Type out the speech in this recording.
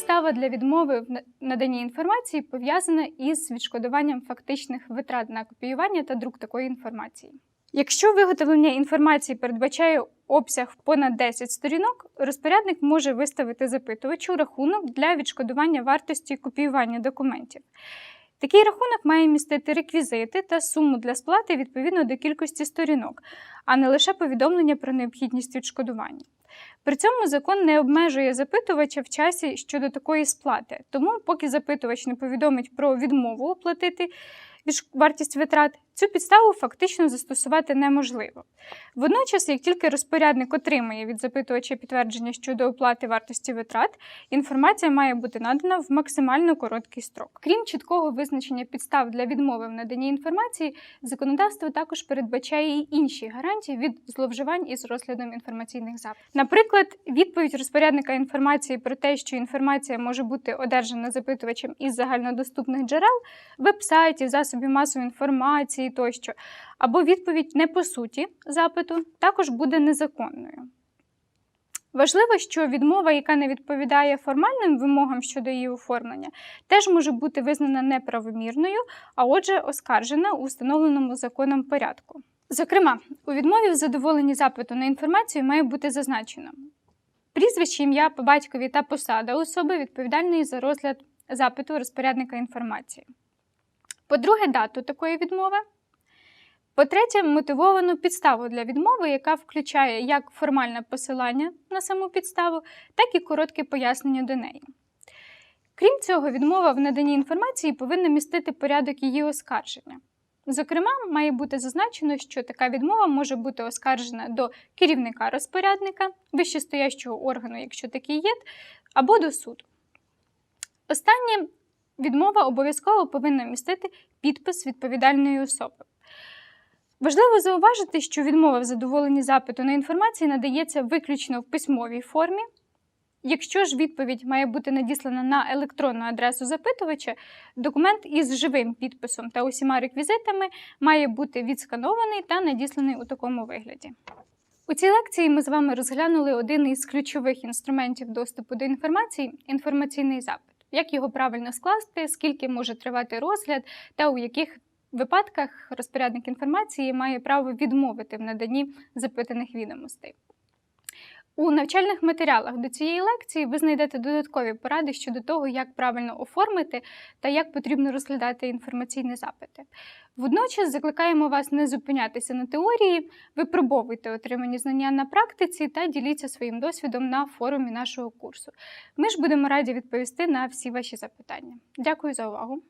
Підстава для відмови в на- наданні інформації пов'язана із відшкодуванням фактичних витрат на копіювання та друк такої інформації. Якщо виготовлення інформації передбачає обсяг понад 10 сторінок, розпорядник може виставити запитувачу рахунок для відшкодування вартості копіювання документів. Такий рахунок має містити реквізити та суму для сплати відповідно до кількості сторінок, а не лише повідомлення про необхідність відшкодування. При цьому закон не обмежує запитувача в часі щодо такої сплати, тому, поки запитувач не повідомить про відмову оплатити вартість витрат, цю підставу фактично застосувати неможливо. Водночас, як тільки розпорядник отримає від запитувача підтвердження щодо оплати вартості витрат, інформація має бути надана в максимально короткий строк. Крім чіткого визначення підстав для відмови в наданні інформації, законодавство також передбачає і інші гарантії від зловживань із розглядом інформаційних запитів. Наприклад, відповідь розпорядника інформації про те, що інформація може бути одержана запитувачем із загальнодоступних джерел, веб-сайтів, засобів масової інформації тощо, або відповідь не по суті запиту, також буде незаконною. Важливо, що відмова, яка не відповідає формальним вимогам щодо її оформлення, теж може бути визнана неправомірною, а отже, оскаржена у встановленому законом порядку. Зокрема, у відмові в задоволенні запиту на інформацію має бути зазначено прізвище, ім'я по батькові та посада особи, відповідальної за розгляд запиту розпорядника інформації. По-друге, дату такої відмови. По-третє, мотивовану підставу для відмови, яка включає як формальне посилання на саму підставу, так і коротке пояснення до неї. Крім цього, відмова в наданні інформації повинна містити порядок її оскарження. Зокрема, має бути зазначено, що така відмова може бути оскаржена до керівника розпорядника, вищестоящого органу, якщо такий є, або до суду. Останнє відмова обов'язково повинна містити підпис відповідальної особи. Важливо зауважити, що відмова в задоволенні запиту на інформацію надається виключно в письмовій формі. Якщо ж відповідь має бути надіслана на електронну адресу запитувача, документ із живим підписом та усіма реквізитами має бути відсканований та надісланий у такому вигляді. У цій лекції ми з вами розглянули один із ключових інструментів доступу до інформації інформаційний запит. Як його правильно скласти, скільки може тривати розгляд та у яких випадках розпорядник інформації має право відмовити в наданні запитаних відомостей. У навчальних матеріалах до цієї лекції ви знайдете додаткові поради щодо того, як правильно оформити та як потрібно розглядати інформаційні запити. Водночас закликаємо вас не зупинятися на теорії, випробовуйте отримані знання на практиці та діліться своїм досвідом на форумі нашого курсу. Ми ж будемо раді відповісти на всі ваші запитання. Дякую за увагу!